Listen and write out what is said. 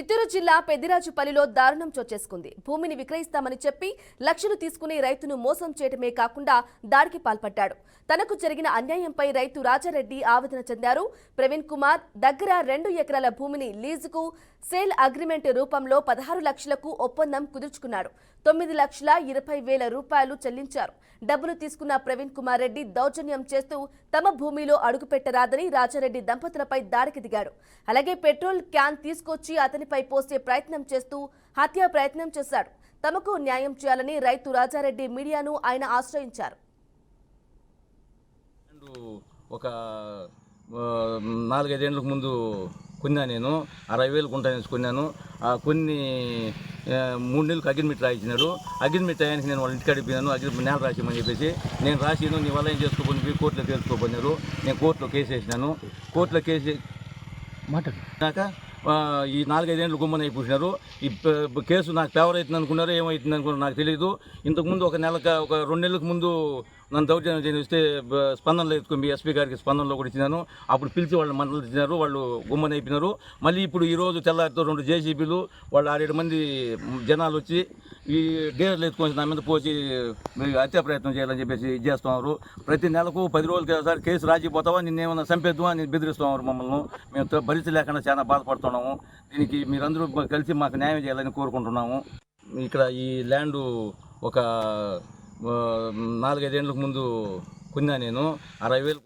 చిత్తూరు జిల్లా పెద్దిరాజుపల్లిలో దారుణం చోచేసుకుంది భూమిని విక్రయిస్తామని చెప్పి లక్షలు తీసుకుని రైతును మోసం చేయటమే కాకుండా దాడికి పాల్పడ్డాడు. తనకు జరిగిన అన్యాయంపై రైతు రాజారెడ్డి ఆవేదన చెందారు. ప్రవీణ్ కుమార్ దగ్గర రెండు ఎకరాల భూమిని లీజుకు సేల్ అగ్రిమెంట్ రూపంలో పదహారు లక్షలకు ఒప్పందం కుదుర్చుకున్నాడు. తొమ్మిది లక్షల ఇరవై వేల రూపాయలు చెల్లించారు. డబ్బులు తీసుకున్న ప్రవీణ్ కుమార్ రెడ్డి దౌర్జన్యం చేస్తూ తమ భూమిలో అడుగుపెట్టరాదని రాజారెడ్డి దంపతులపై దాడికి దిగాడు. అలాగే పెట్రోల్ క్యాన్ తీసుకొచ్చి అతని అతనిపై పోసే ప్రయత్నం చేస్తూ హత్యా ప్రయత్నం చేశాడు. తమకు న్యాయం చేయాలని రైతు రాజారెడ్డి మీడియాను ఆయన ఆశ్రయించారు. అండ్ ఒక నాలుగైదేళ్ళకు ముందు కొన్నా నేను అరవై వేలు కొంటాను కొన్నాను. ఆ కొన్ని మూడు నెలలకు అగ్రిమెంట్ రాయించినాడు. అగ్రిమెంట్ అయ్యానికి నేను వాళ్ళ ఇంటికి అడిగిపోయినాను అగ్రిమెంట్ నేల రాసిమని చెప్పేసి నేను రాసిను నీ వల్ల ఏం చేసుకోబోయి కోర్టులో తెలుసుకోపోయినారు నేను కోర్టులో కేసు వేసినాను. కోర్టులో కేసు మాట్లాడినాక ఈ నాలుగైదేళ్ళు గుమ్మని అయిపోయినారు ఈ కేసు నాకు ఫేవర్ అవుతుంది అనుకున్నారు ఏమవుతుంది అనుకున్నారు నాకు తెలియదు ఇంతకుముందు ఒక నెలక ఒక రెండు నెలలకు ముందు నన్ను దౌర్జన్యం చేస్తే స్పందనలో ఎత్తుకుని ఎస్పీ గారికి స్పందనలో కూడా ఇచ్చినాను. అప్పుడు పిలిచి వాళ్ళు మండలి ఇచ్చినారు వాళ్ళు గుమ్మని అయిపోయినారు. మళ్ళీ ఇప్పుడు ఈరోజు తెల్లారితో రెండు జేసీబీలు వాళ్ళు ఆరేడు మంది జనాలు వచ్చి ఈ డేర్లు ఎత్తుకొని నా మీద పోసి మీరు హత్యా ప్రయత్నం చేయాలని చెప్పేసి ఇది చేస్తున్నారు ప్రతి నెలకు పది రోజులకి ఒకసారి కేసు రాజీపోతావా నిన్నేమన్నా చంపేద్దామా అని బెదిరిస్తున్నారు మమ్మల్ని. మేము త- భరించలేకుండా చాలా బాధపడుతున్నాము. దీనికి మీరందరూ కలిసి మాకు న్యాయం చేయాలని కోరుకుంటున్నాము. ఇక్కడ ఈ ల్యాండు ఒక నాలుగైదేళ్ళకు ముందు కొన్నా నేను. అరవై వేలు